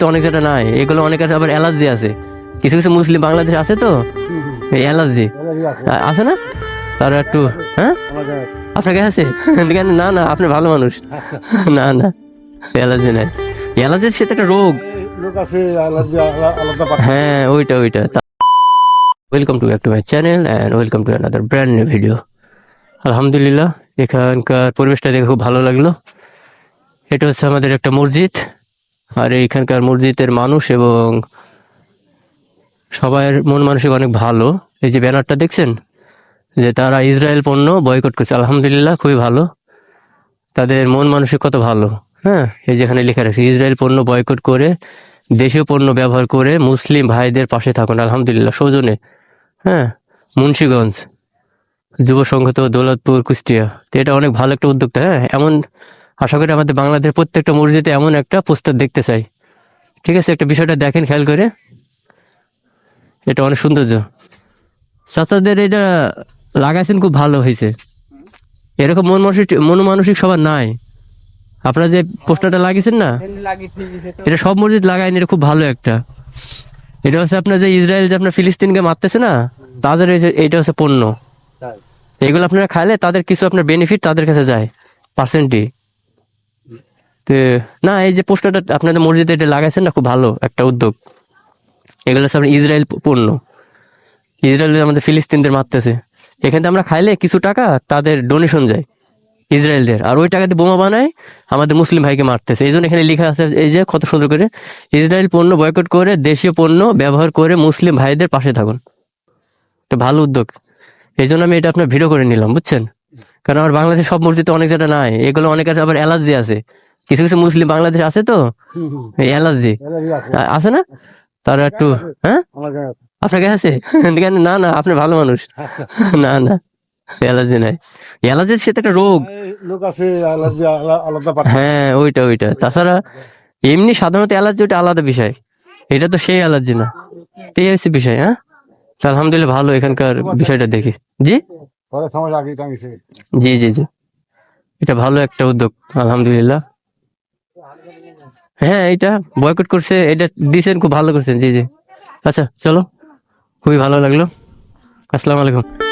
তো অনেক জায়গা নাই। এগুলো অনেক আবার অ্যালার্জি আছে। কিছু কিছু মুসলিম বাংলাদেশ আছে তো? অ্যালার্জি। আছে না? তারা একটু হ্যাঁ? আপনার কাছে আছে? না না, আপনি ভালো মানুষ। না না, অ্যালার্জি নাই। অ্যালার্জির সাথে একটা রোগ। হ্যাঁ ওইটা ওইটা। Welcome to back to my channel and welcome to another brand new video আলহামদুলিল্লাহ, এখানকার পরিবেশটা দেখে খুব ভালো লাগল। এটা হচ্ছে আমাদের একটা মসজিদ। আর এখানকার মসজিদের মানুষ এবং সবার মন মানসিক অনেক ভালো। এই যে ব্যানারটা দেখছেন? যে তারা ইসরায়েল পণ্য বয়কট করছে। আলহামদুলিল্লাহ, খুবই ভালো। তাদের মন মানসিক কত ভালো হ্যাঁ? এই যেখানে লেখা রাখছে ইসরায়েল পণ্য বয়কট করে, দেশীয় পণ্য ব্যবহার করে মুসলিম ভাইদের পাশে থাকুন। আলহামদুলিল্লাহ সৌজনে হ্যাঁ? মুন্সীগঞ্জ যুব সংঘ তো দৌলতপুর, কুষ্টিয়া। তো এটা অনেক ভালো একটা উদ্যোক্তা হ্যাঁ? এমন আশা করি আমাদের বাংলাদেশের প্রত্যেকটা মসজিদে এমন একটা পোস্টার দেখতে চাই। ঠিক আছে একটা বিষয়টা দেখেন খেয়াল করে। এটা অনেক সৌন্দর্য। চাচাদের এটা লাগাইছেন খুব ভালো হয়েছে। এরকম মন মানসিক মন মানসিক সবার নাই। আপনারা যে পোস্টারটা লাগিয়েছেন না এটা সব মসজিদ লাগায়নি এটা খুব ভালো একটা। এটা হচ্ছে আপনার যে ইসরায়েল যে আপনার ফিলিস্তিনকে মারতেছে না তাদের এইটা হচ্ছে পণ্য। এগুলো আপনারা খাইলে তাদের কিছু আপনার বেনিফিট তাদের কাছে যায় পার্সেন্টি তো, না, এই যে পোস্টারটা আপনাদের মসজিদে এটা লাগাইছেন না, খুব ভালো একটা উদ্যোগ। এগুলো আপনার ইসরায়েল পণ্য ইসরায়েল আমাদের ফিলিস্তিনদের মারতেছে। এখান আমরা খাইলে কিছু টাকা তাদের ডোনেশন যায়, ইসরায়েলদের। আর ওই টাকাতে বোমা বানায় আমাদের মুসলিম ভাইকে মারতেছে। এই জন্য এখানে লেখা আছে, এই যে কত সুন্দর করে, ইসরায়েল পণ্য বয়কট করে, দেশীয় পণ্য ব্যবহার করে মুসলিম ভাইদের পাশে থাকুন। একটা ভালো উদ্যোগ। এই জন্য আমি এটা আপনার ভিডিও করে নিলাম, বুঝছেন? কারণ আমার বাংলাদেশ সব মসজিদে অনেক জায়গা নাই। এগুলো অনেক আছে আবার অ্যালার্জি আছে। কিছু কিছু মুসলিম বাংলাদেশ আছে তো? অ্যালার্জি। আছে। না? তারা একটু হ্যাঁ? আমার আছে। আপনার কাছে আছে? কেন? না না আপনি ভালো মানুষ। না না। অ্যালার্জি নাই। অ্যালার্জির সাথে একটা রোগ। হ্যাঁ ওইটা ওইটা। তাছাড়া এমনি সাধারণত অ্যালার্জি ওটা আলাদা বিষয়। এটা তো সেই অ্যালার্জি না। এই হচ্ছে বিষয় হ্যাঁ? আলহামদুলিল্লাহ ভালো এখানকার বিষয়টা দেখি। জি? জি জি জি। এটা ভালো একটা উদ্যোগ আলহামদুলিল্লাহ। হ্যাঁ এটা বয়কট করছে, এটা দিয়েছেন, খুব ভালো করছেন, জি জি। আচ্ছা চলো, খুবই ভালো লাগল। আসসালামু আলাইকুম।